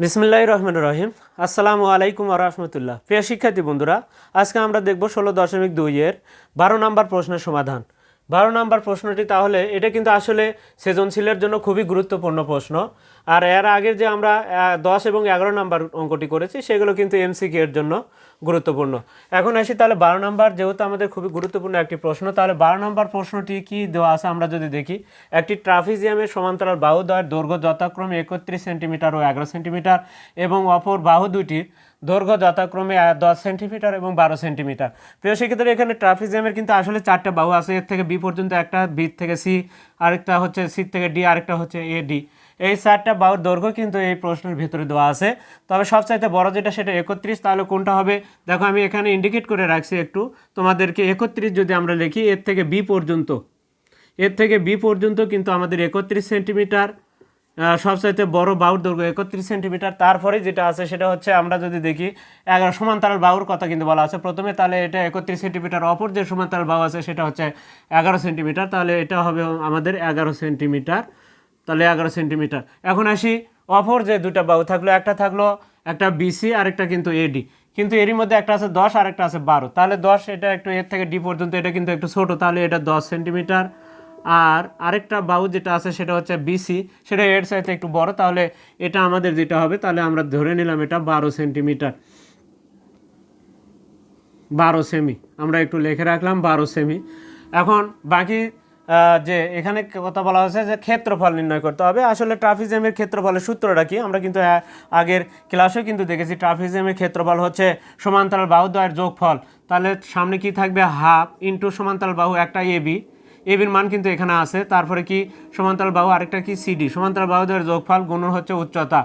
বিসমিল্লাহ রহমান রহিম। আসসালামু আলাইকুম রহমতুল্লাহ। প্রিয় শিক্ষার্থী বন্ধুরা, আজকে আমরা দেখব ষোলো দশমিক দুই এর বারো নম্বর প্রশ্নের সমাধান। বারো নম্বর প্রশ্নটি তাহলে, এটা কিন্তু আসলে সৃজনশীলের জন্য খুবই গুরুত্বপূর্ণ প্রশ্ন। আর এর আগের যে আমরা দশ এবং এগারো নম্বর অঙ্কটি করেছি, সেগুলো কিন্তু এমসিকে এর জন্য। গুরুত্বপূর্ণ। এখন আসি তাহলে বারো নম্বর, যেহেতু আমাদের খুবই গুরুত্বপূর্ণ একটি প্রশ্ন, তাহলে বারো নম্বর প্রশ্নটি কি দেওয়া আছে আমরা যদি দেখি। একটি ট্রাফিজিয়ামের সমান্তরাল বাহু দ্বয়ের দৈর্ঘ্য যথাক্রমে একত্রিশ সেন্টিমিটার ও এগারো সেন্টিমিটার এবং অপর বাহু দুটির দৈর্ঘ্য যথাক্রমে দশ সেন্টিমিটার এবং বারো সেন্টিমিটার। প্রিয় শিক্ষিতরা এখানে ট্রাফিজিয়ামের কিন্তু আসলে চারটা বাহু আছে, এর থেকে বি পর্যন্ত একটা, বি থেকে সি, আরেকটা হচ্ছে সি থেকে ডি, আরেকটা হচ্ছে এ, ডি। এই চারটা বাহুর দৈর্ঘ্য কিন্তু এই প্রশ্নের ভিতরে দেওয়া আছে। তবে সবচাইতে বড় যেটা, সেটা একত্রিশ, তাহলে কোনটা হবে? দেখো, আমি এখানে ইন্ডিকেট করে রাখছি একটু। তোমাদেরকে একত্রিশ যদি আমরা লিখি, এর থেকে বি পর্যন্ত। এর থেকে বি পর্যন্ত কিন্তু আমাদের একত্রিশ সেন্টিমিটার সবচাইতে বড় বাউর দৈর্ঘ্য একত্রিশ সেন্টিমিটার। তারপরে যেটা আছে, সেটা হচ্ছে আমরা যদি দেখি, এগারো সমান্তরাল বাউর কথা কিন্তু বলা আছে। প্রথমে তাহলে এটা একত্রিশ সেন্টিমিটার, অপর যে সমান্তরাল বাউ আছে, সেটা হচ্ছে এগারো সেন্টিমিটার। তাহলে এটা হবে আমাদের এগারো সেন্টিমিটার। তাহলে এগারো সেন্টিমিটার। এখন আসি অপর যে দুটা বাহু থাকল, একটা থাকল একটা বিসি আর একটা কিন্তু এডি কিন্তু এরই মধ্যে একটা আছে দশ আর একটা আছে বারো। তাহলে দশ এটা একটু এর থেকে ডি পর্যন্ত, এটা কিন্তু একটু ছোটো, তাহলে এটা দশ সেন্টিমিটার। আর আরেকটা বাহু যেটা আছে, সেটা হচ্ছে বিসি সেটা এর সাইতে একটু বড়, তাহলে এটা আমাদের যেটা হবে, তাহলে আমরা ধরে নিলাম এটা বারো সেন্টিমিটার। বারো সেমি, আমরা একটু লিখে রাখলাম বারো সেমি। এখন বাকি যে এখানে কথা বলা হয়েছে যে ক্ষেত্রফল নির্ণয় করতে হবে। আসলে ট্রাফিজিয়ামের ক্ষেত্রফলের সূত্রটা কি? আমরা কিন্তু আগের ক্লাসেও কিন্তু দেখেছি ট্রাফিজিয়ামের ক্ষেত্রফল হচ্ছে সমান্তরাল বাহু দ্বয়ের যোগফল। তাহলে সামনে কি থাকবে? হাফ ইন্টু সমান্তরাল বাহু একটা এবি এবির মান কিন্তু এখানে আছে। তারপরে কি? সমান্তরাল বাহু আরেকটা কি? সিডি সমান্তরাল বাহুদের যোগফল গুণ হচ্ছে উচ্চতা।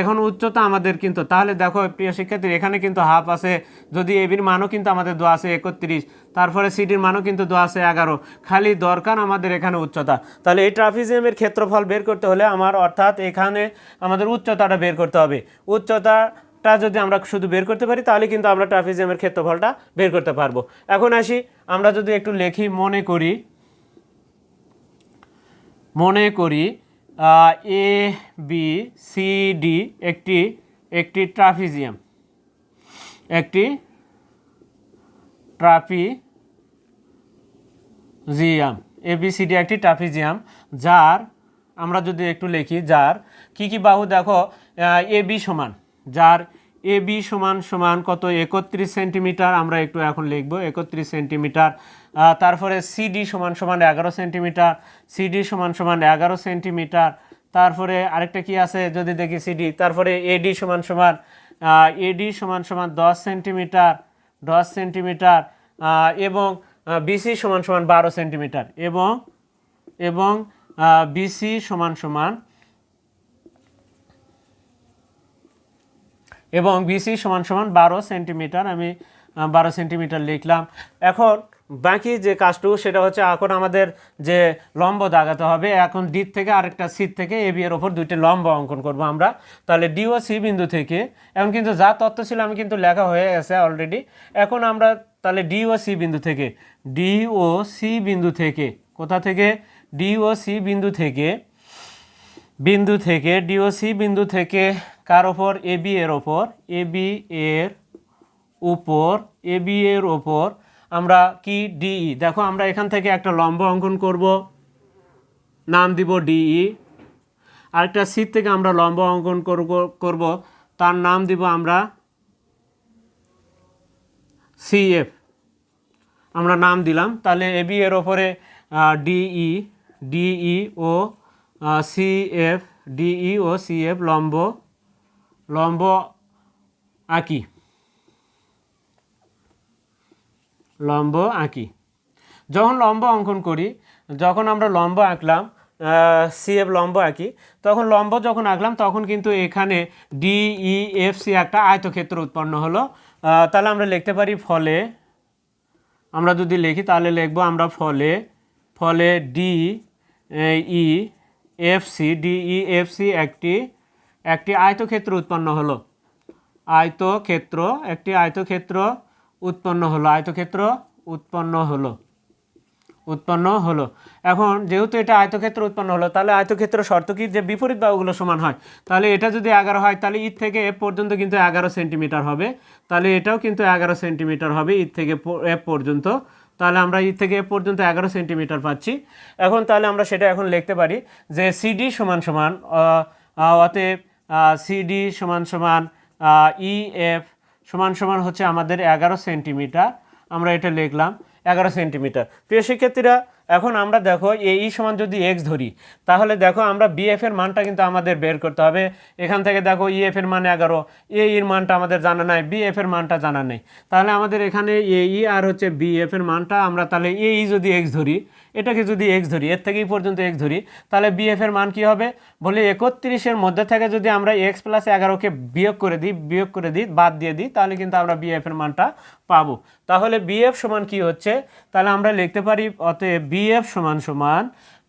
এখন উচ্চতা আমাদের কিন্তু, তাহলে দেখো প্রিয় শিক্ষার্থী, এখানে কিন্তু হাফ আছে, যদি এবির মানও কিন্তু আমাদের দোয়া আছে একত্রিশ, তারপরে সিডির মানও কিন্তু দোয়া আছে এগারো, খালি দরকার আমাদের এখানে উচ্চতা। তাহলে এই ট্রাফিজিয়ামের ক্ষেত্রফল বের করতে হলে আমার অর্থাৎ এখানে আমাদের উচ্চতাটা বের করতে হবে। উচ্চতা টা যদি আমরা শুধু বের করতে পারি, তাহলে কিন্তু আমরা ট্রাফিজিয়ামের ক্ষেত্রফলটা বের করতে পারব। এখন আসি, আমরা যদি একটু লেখি, মনে করি মনে করি এ বি সি ডি একটি একটি ট্রাফিজিয়াম একটি ট্রাফিজিয়াম এবিসিডি একটি ট্রাফিজিয়াম যার, আমরা যদি একটু লিখি, যার, কি কি বাহু দেখো এ বি সমান, যার এ বি সমান সমান কত, একত্রিশ সেন্টিমিটার, আমরা একটু এখন লিখব, একত্রিশ সেন্টিমিটার তারপরে সিডি সমান সমান এগারো সেন্টিমিটার সিডি সমান সমান এগারো সেন্টিমিটার, তারপরে আরেকটা কি আছে যদি দেখি সিডি তারপরে এডি সমান সমান এডি সমান সমান দশ সেন্টিমিটার দশ সেন্টিমিটার এবং বিসি সমান সমান বারো সেন্টিমিটার, এবং এবং বিসি সমান সমান, এবং বিসি সমান সমান বারো সেন্টিমিটার, আমি বারো সেন্টিমিটার লিখলাম। এখন বাকি যে কাজটুকু সেটা হচ্ছে এখন আমাদের যে লম্ব দাগাতে হবে, এখন ডি থেকে আরেকটা সি থেকে এ বি এর ওপর দুইটি লম্ব অঙ্কন করব আমরা। তাহলে ডি ও সি বিন্দু থেকে, এখন কিন্তু যা তথ্য ছিল আমি কিন্তু লেখা হয়ে গেছে অলরেডি এখন আমরা তাহলে ডি ও সি বিন্দু থেকে ডি ও সি বিন্দু থেকে, কোথা থেকে? ডি ও সি বিন্দু থেকে বিন্দু থেকে ডি ও সি বিন্দু থেকে কার ওপর এ বি এর ওপর এ বি এর উপর এ বি এর ওপর আমরা কি ডিই দেখো, আমরা এখান থেকে একটা লম্ব অঙ্কন করব। নাম দিব ডিই আরেকটা সিট থেকে আমরা লম্ব অঙ্কন করব করব। তার নাম দিব আমরা সিএফ আমরা নাম দিলাম। তাহলে এবি এর ওপরে ডিই ডিই ও সিএফ ডিই ও সিএফ লম্ব লম্ব আঁকি লম্ব আঁকি। যখন লম্ব অঙ্কন করি, যখন আমরা লম্ব আঁকলাম সিএফ লম্ব আঁকি, তখন লম্ব যখন আঁকলাম, তখন কিন্তু এখানে ডিই এফ সি একটা আয়তক্ষেত্র উৎপন্ন হলো। তাহলে আমরা লিখতে পারি ফলে, আমরা যদি লিখি, তাহলে লিখব আমরা ফলে ফলে D E F C DE F C একটি একটি আয়তক্ষেত্র উৎপন্ন হলো। আয়তক্ষেত্র, একটি আয়তক্ষেত্র উৎপন্ন হলো, আয়তক্ষেত্র উৎপন্ন হলো উৎপন্ন হলো। এখন যেহেতু এটা আয়তক্ষেত্র উৎপন্ন হলো, তাহলে আয়তক্ষেত্র শর্ত কি? যে বিপরীত বাহুগুলো সমান হয়। তাহলে এটা যদি এগারো হয়, তাহলে ঈদ থেকে এ পর্যন্ত কিন্তু এগারো সেন্টিমিটার হবে। তাহলে এটাও কিন্তু এগারো সেন্টিমিটার হবে ঈদ থেকে এ পর্যন্ত। তাহলে আমরা ঈদ থেকে এ পর্যন্ত এগারো সেন্টিমিটার পাচ্ছি। এখন তাহলে আমরা সেটা এখন লিখতে পারি যে সিডি সমান সমান অতএব সিডি সমান সমান ই, এফ সমান সমান হচ্ছে আমাদের এগারো সেন্টিমিটার। আমরা এটা লিখলাম এগারো সেন্টিমিটার। প্রিয় শিক্ষার্থীরা এখন আমরা দেখো এই সমান যদি এক্স ধরি, তাহলে দেখো আমরা বিএফ এর মানটা কিন্তু আমাদের বের করতে হবে। এখান থেকে দেখো ইএফ এর মান এগারো, এ এর মানটা আমাদের জানা নাই বিএফ এর মানটা জানা নেই। তাহলে আমাদের এখানে এই আর হচ্ছে বিএফ এর মানটা আমরা তাহলে এই যদি এক্স ধরি, এটাকে যদি এক্স ধরি, এর থেকেই পর্যন্ত এক্স ধরি, তাহলে বিএফ এর মান কি হবে? বলে একত্রিশের মধ্যে থেকে যদি আমরা এক্স প্লাস এগারোকে বিয়োগ করে দিই, বিয়োগ করে দিই, বাদ দিয়ে দিই, তাহলে কিন্তু আমরা বিএফ এর মানটা পাবো। তাহলে বিএফ সমান কি হচ্ছে? তাহলে আমরা লিখতে পারি, অতএব বিএফ সমান সমান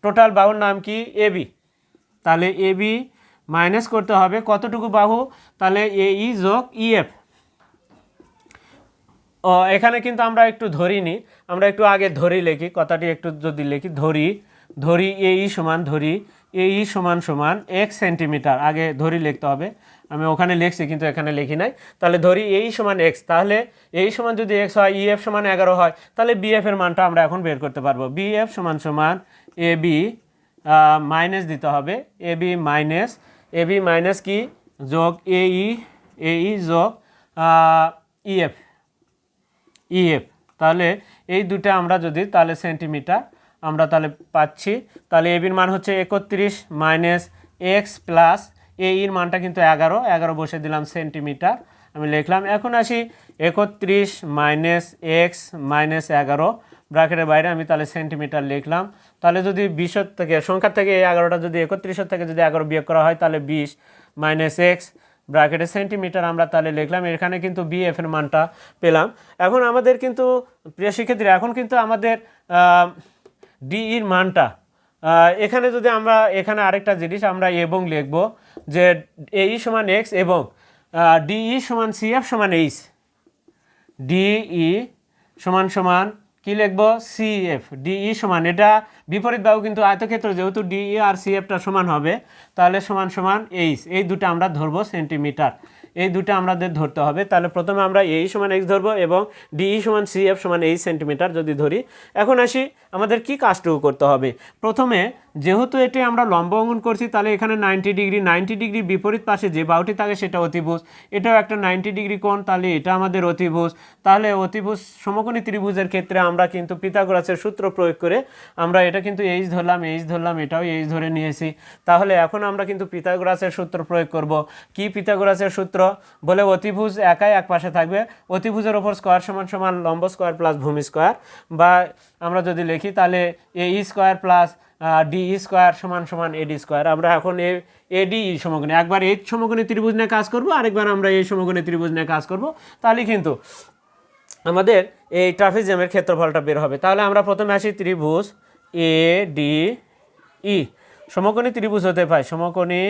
টোটাল বাহুর নাম কি? এবি তাহলে এবি মাইনাস করতে হবে কতটুকু বাহু? তাহলে এই যোগ ইএফ ও, এখানে কিন্তু আমরা একটু ধরিনি। আমরা একটু আগে ধরি লিখি, কথাটি একটু যদি লিখি, ধরি ধরি এ ই সমান, ধরি এ ই সমান সমান এক সেন্টিমিটার আগে ধরি লিখতে হবে। আমি ওখানে লিখছি, কিন্তু এখানে লিখি নাই। তাহলে ধরি এই সমান এক্স তাহলে এই সমান যদি এক্স হয় ইএফ সমান এগারো হয়, তাহলে বিএফ এর মানটা আমরা এখন বের করতে পারব। বিএফ সমান সমান এ বি মাইনাস দিতে হবে। A B minus A B minus কি? যোগ এই ই যোগ ইএফ ইএফ তাহলে এই দুটো আমরা যদি, তাহলে সেন্টিমিটার আমরা তাহলে পাচ্ছি। তাহলে এবির মান হচ্ছে একত্রিশ মাইনাস এক্স প্লাস এর মানটা কিন্তু এগারো এগারো বসে দিলাম সেন্টিমিটার। আমি লিখলাম, এখন আসি একত্রিশ মাইনাস এক্স মাইনাস এগারো। ব্র্যাকেটের বাইরে আমি তাহলে সেন্টিমিটার লিখলাম। তাহলে যদি বিশের থেকে, সংখ্যার থেকে এই এগারোটা যদি একত্রিশের থেকে যদি এগারো বিয়োগ করা হয়, তাহলে বিশ মাইনাস এক্স ব্র্যাকেটে সেন্টিমিটার আমরা তাহলে লিখলাম। এখানে কিন্তু বিএফ এর মানটা পেলাম। এখন আমাদের কিন্তু, প্রিয় শিক্ষার্থীরা, এখন কিন্তু আমাদের ডিইর মানটা এখানে যদি আমরা, এখানে আরেকটা জিনিস আমরা এবং লিখব। যে এই সমান এক্স এবং ডিই সমান সিএফ সমান এইচ। ডিই সমান সমান কি লিখব? সিএফ ডিই সমান। এটা বিপরীত বাহু কিন্তু আয়তক্ষেত্র, যেহেতু ডিই আর সিএফটা সমান হবে, তাহলে সমান সমান এইচ। এই দুটো আমরা ধরবো সেন্টিমিটার। এই দুটো আমাদের ধরতে হবে। তাহলে প্রথমে আমরা এই সমান এক্স ধরবো এবং ডিই সমান সিএফ সমান এইচ সেন্টিমিটার যদি ধরি। এখন আসি আমাদের কি কাজটুকু করতে হবে? প্রথমে যেহেতু এটি আমরা লম্ব অঙ্কন করছি, তাহলে এখানে নাইনটি ডিগ্রি নাইনটি ডিগ্রি বিপরীত পাশে যে বাহুটি থাকে সেটা অতিভুজ। এটাও একটা নাইনটি ডিগ্রি কোণ, তাহলে এটা আমাদের অতিভুজ। তাহলে অতিভুজ সমকোণী ত্রিভুজের ক্ষেত্রে আমরা কিন্তু পিথাগোরাসের সূত্র প্রয়োগ করে আমরা এটা কিন্তু এইচ ধরলাম এইচ ধরলাম, এটাও এইচ ধরে নিয়েছি। তাহলে এখন আমরা কিন্তু পিথাগোরাসের সূত্র প্রয়োগ করব। কি পিথাগোরাসের সূত্র? বলে অতিভুজ একাই এক পাশে থাকবে। অতিভুজের ওপর স্কোয়ার সমান সমান লম্ব স্কোয়ার প্লাস ভূমি স্কোয়ার বা আমরা যদি লিখি তাহলে A square plus D square সমান সমান এডি স্কোয়ার আমরা এখন এ এডি সমকোণী একবার এই সমকোণী ত্রিভুজ নিয়ে কাজ করব, আরেকবার আমরা এই সমকোণী ত্রিভুজ নিয়ে কাজ করব। তাহলে কিন্তু আমাদের এই ট্রাফিজিয়ামের ক্ষেত্রফলটা বের হবে। তাহলে আমরা প্রথমে আসি ত্রিভুজ এ ডি ই সমকোণী ত্রিভুজ হতে পাই সমকোণী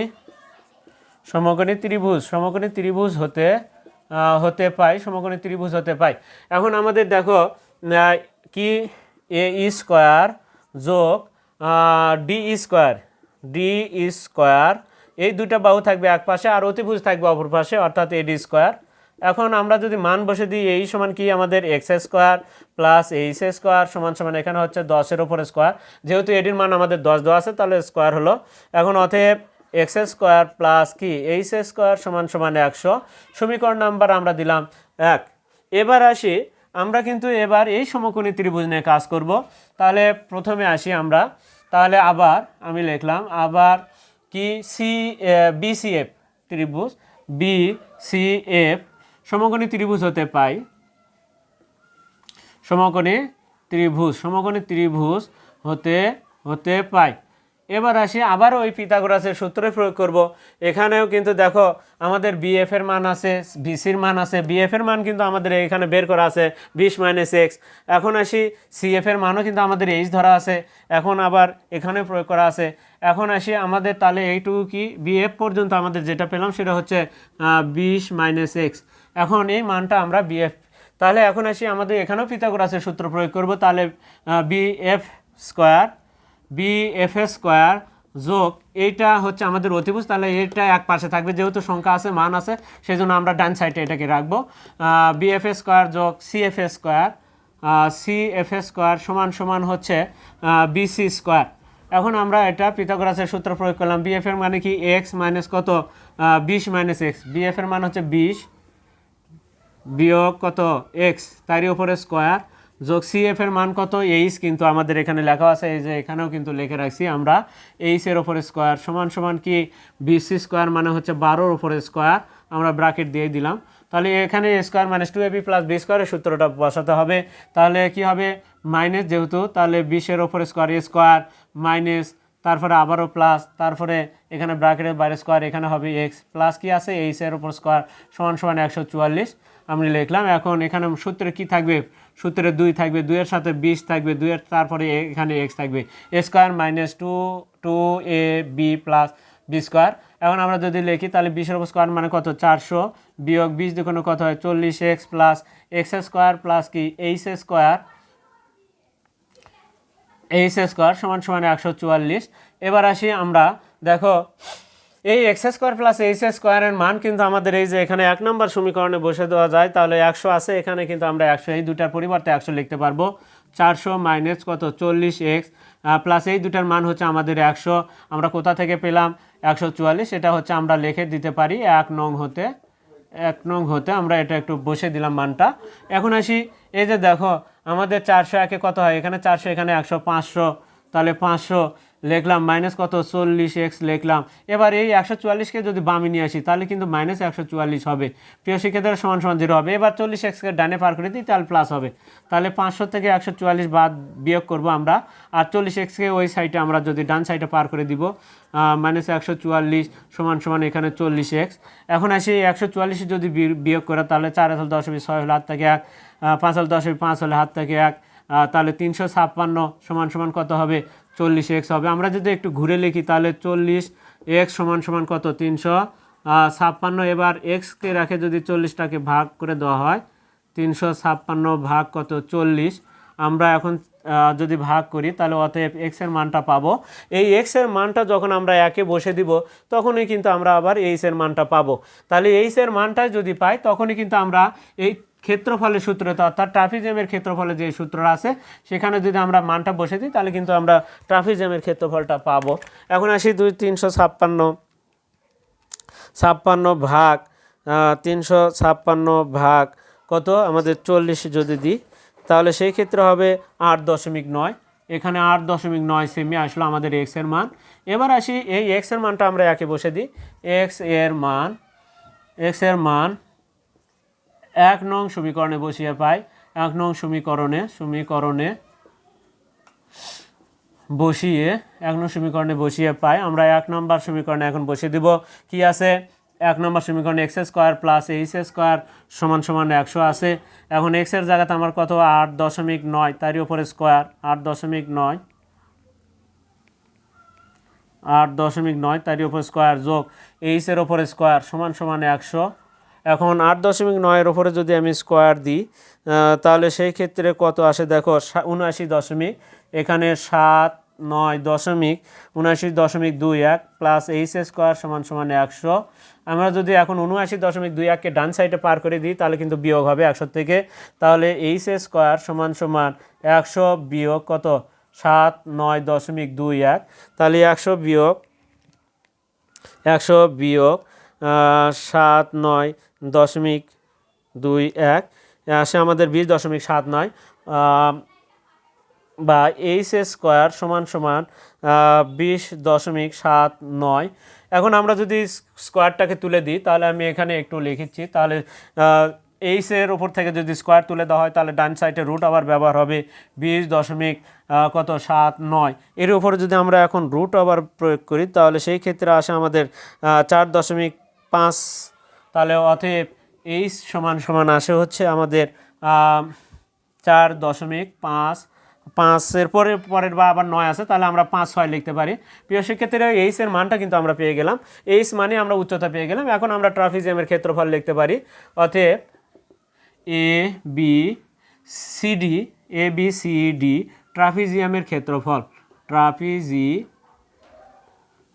সমকোণী ত্রিভুজ সমকোণী ত্রিভুজ হতে হতে পাই সমকোণী ত্রিভুজ হতে পাই এখন আমাদের দেখো কি এ স্কোয়ার যোগ ডি স্কোয়ার ডি স্কোয়ার এই দুটো বাহু থাকবে এক পাশে আর অতিভুজ থাকবে অপর পাশে, অর্থাৎ এডি স্কোয়ার এখন আমরা যদি মান বসে দিই এই সমান কি আমাদের x square plus H square সমান সমান এখানে হচ্ছে দশের ওপরে স্কোয়ার যেহেতু এডির মান আমাদের দশ দেওয়া আছে, তাহলে স্কোয়ার হলো। এখন অতএব এক্স স্কোয়ার প্লাস কি? এইচ স্কোয়ার সমান সমান একশো। সমীকরণ নাম্বার আমরা দিলাম এক। এবার আসি আমরা কিন্তু এবার এই সমকোণী ত্রিভুজ নিয়ে কাজ করব। তাহলে প্রথমে আসি আমরা। তাহলে আবার আমি লিখলাম, আবার কি? সি বিসিএফ ত্রিভুজ। বি সি এফ সমকোণী ত্রিভুজ হতে পাই। সমকোণী ত্রিভুজ সমকোণী ত্রিভুজ হতে হতে পাই। এবার আসি আবার ওই পিথাগোরাসের সূত্রে প্রয়োগ করব। এখানেও কিন্তু দেখো আমাদের বিএফ এর মান আছে বিসির মান আছে বিএফ এর মান কিন্তু আমাদের এখানে বের করা আছে, বিশ মাইনাস এক্স এখন আসি সিএফ এর মানও কিন্তু আমাদের এইচ ধরা আছে, এখন আবার এখানে প্রয়োগ করা আছে। এখন আসি আমাদের তাহলে এইটুকু কি? বিএফ পর্যন্ত আমাদের যেটা পেলাম সেটা হচ্ছে বিশ মাইনাস এক্স এখন এই মানটা আমরা বিএফ তাহলে এখন আসি আমাদের এখানেও পিথাগোরাসের সূত্র প্রয়োগ করব, তাহলে B F square B F square যোগ এইটা হচ্ছে আমাদের অতিভুজ। তাহলে এটা এক পাশে থাকবে, যেহেতু সংখ্যা আছে, মান আছে সেই জন্য আমরা ডান সাইডে এটাকে রাখব। বি এফ স্কোয়ার যোগ C F square C F square সমান সমান হচ্ছে বিসি স্কোয়ার এখন আমরা এটা পিথাগোরাসের সূত্র প্রয়োগ করলাম। বিএফ এর মানে কি? এক্স মাইনাস কত? বিশ মাইনাস এক্স বিএফ এর মান হচ্ছে বিশ বিয়োগ কত? এক্স তারই উপরে স্কোয়ার যোগ সিএফ এর মান কত? এইচ কিন্তু আমাদের এখানে লেখা আছে এই যে এখানেও কিন্তু লিখে রাখছি আমরা এইচ এর উপরে স্কোয়ার সমান সমান কি? বিসি স্কোয়ার মানে হচ্ছে বারোর উপরে স্কোয়ার আমরা ব্রাকেট দিয়ে দিলাম। তাহলে এখানে square minus two AB plus B স্কোয়ারের সূত্রটা বসাতে হবে। তাহলে কি হবে? মাইনাস যেহেতু, তাহলে বিশের ওপরে স্কোয়ার স্কোয়ার মাইনাস তারপরে আবারও প্লাস তারপরে এখানে ব্রাকেটের বাইরে স্কোয়ার এখানে হবে এক্স প্লাস কি আছে? এইচের ওপর স্কোয়ার সমান সমান একশো চুয়াল্লিশ। আমি লিখলাম, এখন এখানে সূত্রে কি থাকবে? সূত্রে দুই থাকবে, দুইয়ের সাথে বিশ থাকবে, দুইয়ের তারপরে এখানে এক্স থাকবে। A square minus two two A B plus B square এখন আমরা যদি লিখি, তাহলে বিশের স্কোয়ার মানে কত? চারশো। বিয়োগ বিশ দুগুণ কত হয়? চল্লিশ x plus x square plus কি? এইচ স্কোয়ার এইচ স্কোয়ার সমান সমান একশো চুয়াল্লিশ। এবার আসি আমরা, দেখো এই এক্স স্কোয়ার প্লাস এইচ স্কোয়ারের মান কিন্তু আমাদের এই যে এখানে এক নম্বর সমীকরণে বসে দেওয়া যায়, তাহলে একশো আছে, এখানে কিন্তু আমরা একশো, এই দুটার পরিবর্তে একশো লিখতে পারব। চারশো মাইনাস কত? চল্লিশ এক্স প্লাস এই দুটার মান হচ্ছে আমাদের একশো। আমরা কোথা থেকে পেলাম? একশো চুয়াল্লিশ, এটা হচ্ছে আমরা লিখে দিতে পারি, এক নং হতে, এক নং হতে আমরা এটা একটু বসে দিলাম মানটা। এখন আসি, এই যে দেখো, আমাদের চারশো একে কত হয়? এখানে চারশো, এখানে একশো, পাঁচশো, তাহলে পাঁচশো লিখলাম মাইনাস কত? চল্লিশ এক্স লিখলাম। এবার এই একশো চুয়াল্লিশকে যদি বামে নিয়ে আসি, তাহলে কিন্তু মাইনাস একশো চুয়াল্লিশ হবে। প্রিয় শিক্ষার্থীরা সমান সমান জিরো হবে। এবার চল্লিশ এক্সকে ডানে পার করে দিই, তাহলে প্লাস হবে। তাহলে পাঁচশো থেকে একশো চুয়াল্লিশ বাদ বিয়োগ করব আমরা। আর চল্লিশ এক্সকে ওই সাইডে আমরা যদি ডান সাইডে পার করে দিব মাইনাস একশো চুয়াল্লিশ সমান সমান এখানে চল্লিশ এক্স এখন আসি একশো চুয়াল্লিশে যদি বিয়োগ করে, তাহলে চার হাজার দশ হবে, ছয় হলে হাত থেকে এক পাঁচ হাজার দশ হবে, পাঁচ হলে হাত থেকে এক তাহলে তিনশো ছাপ্পান্ন সমান সমান কত হবে? চল্লিশ এক্স হবে। আমরা যদি একটু ঘুরে লিখি, তাহলে চল্লিশ এক্স সমান সমান কত? তিনশো। ছাপ্পান্ন, এবার এক্সকে রাখে যদি চল্লিশটাকে ভাগ করে দেওয়া হয়, তিনশো ছাপ্পান্ন ভাগ কত? চল্লিশ। আমরা এখন যদি ভাগ করি, তাহলে অতএব এক্সের মানটা পাবো। এই এক্সের মানটা যখন আমরা একে বসে দিব, তখনই কিন্তু আমরা আবার এইচ এর মানটা পাবো। তাহলে এইচ এর মানটা যদি পাই, তখনই কিন্তু আমরা এই ক্ষেত্রফলের সূত্রতে অর্থাৎ ট্রাফিজেমের ক্ষেত্রফলে যে সূত্র আছে, সেখানে যদি আমরা মানটা বসে দিই, তাহলে কিন্তু আমরা ট্রাফিজেমের ক্ষেত্রফলটা পাবো। এখন আসি দুই তিনশো ছাপ্পান্ন ছাপ্পান্ন ভাগ তিনশো ছাপ্পান্ন ভাগ কত? আমাদের চল্লিশ যদি দিই, তাহলে সেই ক্ষেত্রে হবে আট দশমিক নয়। এখানে আট দশমিক নয় সেমি আসলো আমাদের এক্সের মান। এবার আসি এই এক্সের মানটা আমরা একে বসে দিই। এক্সের মান এক্সের মান এক নং সমীকরণে বসিয়ে পাই। এক নং সমীকরণে সমীকরণে বসিয়ে, এক নং সমীকরণে বসিয়ে পাই। আমরা এক নম্বর সমীকরণে এখন বসিয়ে দিব। কি আছে? এক নম্বর সমীকরণে x square plus H square সমান সমান একশো আছে। এখন এক্সের জায়গাতে আমার কত? আট দশমিক নয় তারই উপরে স্কোয়ার। আট দশমিক নয়, আট দশমিক নয় তারই উপর স্কোয়ার যোগ এইচের ওপরে স্কোয়ার সমান সমান একশো। এখন আট দশমিক নয়ের ওপরে যদি আমি স্কোয়ার দিই তাহলে সেই ক্ষেত্রে কত আসে? দেখো উনআশি দশমিক, এখানে সাত নয় দশমিক, উনআশি দশমিক দুই এক প্লাস এইচ স্কোয়ার সমান সমান একশো। আমরা যদি এখন উনআশি দশমিক দুই এককে ডান সাইডে পার করে দিই, তাহলে কিন্তু বিয়োগ হবে একশো থেকে। তাহলে এইচ স্কোয়ার সমান সমান একশো বিয়োগ কত? সাত নয় দশমিক দুই এক। তাহলে একশো বিয়োগ একশো বিয়োগ সাত নয় দশমিক দুই এক। আসে আমাদের বিশ দশমিক সাত নয়। বা এইচ স্কোয়ার সমান সমান বিশ দশমিক সাত নয়। এখন আমরা যদি স্কোয়ারটাকে তুলে দিই, তাহলে আমি এখানে একটু লিখেছি। তাহলে এইচের ওপর থেকে যদি স্কোয়ার তুলে দেওয়া হয়, তাহলে ডান সাইডে রুট আবার ব্যবহার হবে বিশ দশমিক কত সাত নয়। এর উপরে যদি আমরা এখন রুট আবার প্রয়োগ করি, তাহলে সেই ক্ষেত্রে আসে আমাদের চার দশমিক পাঁচ, তাহলে অতএব এইচ সমান সমান আসে হচ্ছে আমাদের চার দশমিক পাঁচ পাঁচের পরে পরের বা আবার নয় আছে, তাহলে আমরা পাঁচ ছয় লিখতে পারি। প্রিয় শিক্ষার্থীরা এইচ এর মানটা কিন্তু আমরা পেয়ে গেলাম। এইচ মানে আমরা উচ্চতা পেয়ে গেলাম। এখন আমরা ট্রাফিজিয়ামের ক্ষেত্রফল লিখতে পারি। অতএব A, B CD A, B, C, D ট্রাফিজিয়ামের ক্ষেত্রফল। ট্রাফিজি,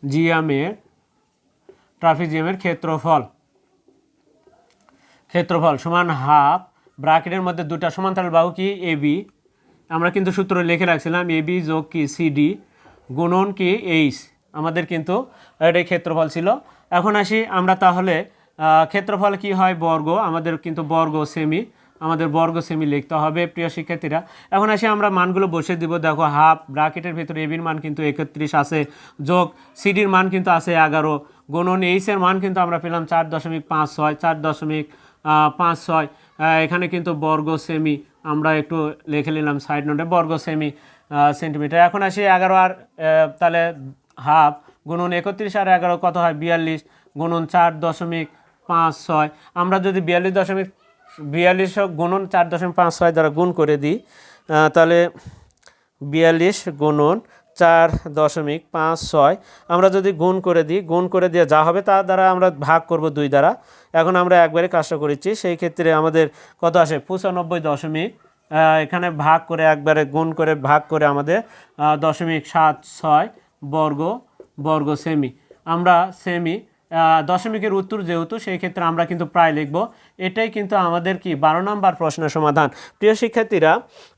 জিয়ামের ট্রাফিজিয়ামের ক্ষেত্রফল। ক্ষেত্রফল সমান হাফ ব্রাকেটের মধ্যে দুটা সমান্তরাল বাহু কি? A B. আমরা কিন্তু সূত্র লিখে রাখছিলাম, এ বি যোগ কি? সিডি গুণন কি? এইচ। আমাদের কিন্তু এটাই ক্ষেত্রফল ছিল। এখন আসি আমরা তাহলে ক্ষেত্রফল কি হয়? বর্গ। আমাদের কিন্তু বর্গ সেমি আমাদের বর্গ সেমি লিখতে হবে, প্রিয় শিক্ষার্থীরা। এখন আসি আমরা মানগুলো বসে দিব। দেখো হাফ ব্রাকেটের ভিতরে এবির মান কিন্তু একত্রিশ আছে, যোগ সিডির মান কিন্তু আছে এগারো গুণন এইচের মান কিন্তু আমরা পেলাম চার দশমিক পাঁচ ছয়, চার দশমিক পাঁচ ছয়। এখানে কিন্তু বর্গ সেমি আমরা একটু লিখে নিলাম সাইড নোটে বর্গ সেমি সেন্টিমিটার এখন আসি এগারো আর তাহলে হাফ গুণন একত্রিশ আর এগারো কত হয়? বিয়াল্লিশ। গুণন চার দশমিক পাঁচ ছয়। আমরা যদি বিয়াল্লিশ দশমিক, বিয়াল্লিশ গুণন চার দশমিক পাঁচ ছয় দ্বারা গুণ করে দিই তাহলে বিয়াল্লিশ গুণন চার দশমিক পাঁচ ছয়। আমরা যদি গুণ করে দিই, গুণ করে দিয়ে যা হবে তার দ্বারা আমরা ভাগ করব দুই দ্বারা। এখন আমরা একবারে কাজটা করেছি, সেই ক্ষেত্রে আমাদের কত আসে? পঁচানব্বই দশমিক এখানে ভাগ করে একবারে গুণ করে ভাগ করে আমাদের দশমিক সাত ছয় বর্গ বর্গ সেমি আমরা সেমি দশমিকের উত্তর যেহেতু, সেই ক্ষেত্রে আমরা কিন্তু প্রায় লিখব। এটাই কিন্তু আমাদের কি? বারো নম্বর প্রশ্নের সমাধান। প্রিয় শিক্ষার্থীরা,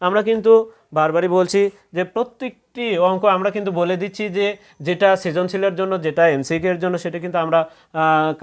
আমরা কিন্তু বারবারই বলছি যে প্রত্যেকটি অঙ্ক আমরা কিন্তু বলে দিচ্ছি যে যেটা সৃজনশীলের জন্য, যেটা এমসিকের জন্য, সেটা কিন্তু আমরা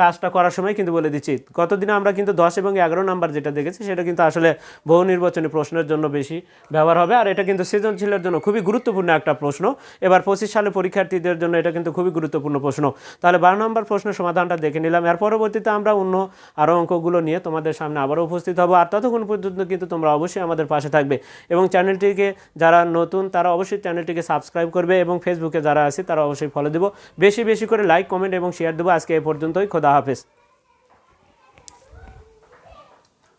কাজটা করার সময় কিন্তু বলে দিচ্ছি। কতদিনে আমরা কিন্তু দশ এবং এগারো নাম্বার যেটা দেখেছি, সেটা কিন্তু আসলে বহু নির্বাচনী প্রশ্নের জন্য বেশি ব্যবহার হবে। আর এটা কিন্তু সৃজনশীলের জন্য খুবই গুরুত্বপূর্ণ একটা প্রশ্ন। এবার পঁচিশ সালে পরীক্ষার্থীদের জন্য এটা কিন্তু খুবই গুরুত্বপূর্ণ প্রশ্ন। তাহলে বারো নম্বর প্রশ্নের সমাধানটা দেখে নিলাম। এর পরবর্তীতে আমরা অন্য আরও অঙ্কগুলো নিয়ে তোমাদের সামনে আবারও উপস্থিত হব। আর ততক্ষণ পর্যন্ত কিন্তু তোমরা অবশ্যই আমাদের পাশে থাকবে। এবং চ্যানেলটিকে যারা নতুন, তারা অবশ্যই চ্যানেলটিকে সাবস্ক্রাইব করবে এবং ফেসবুকে যারা আছে তারা অবশ্যই ফলো দেবো। বেশি বেশি করে লাইক কমেন্ট এবং শেয়ার দেবো। আজকে এ পর্যন্তই। খোদা হাফেজ।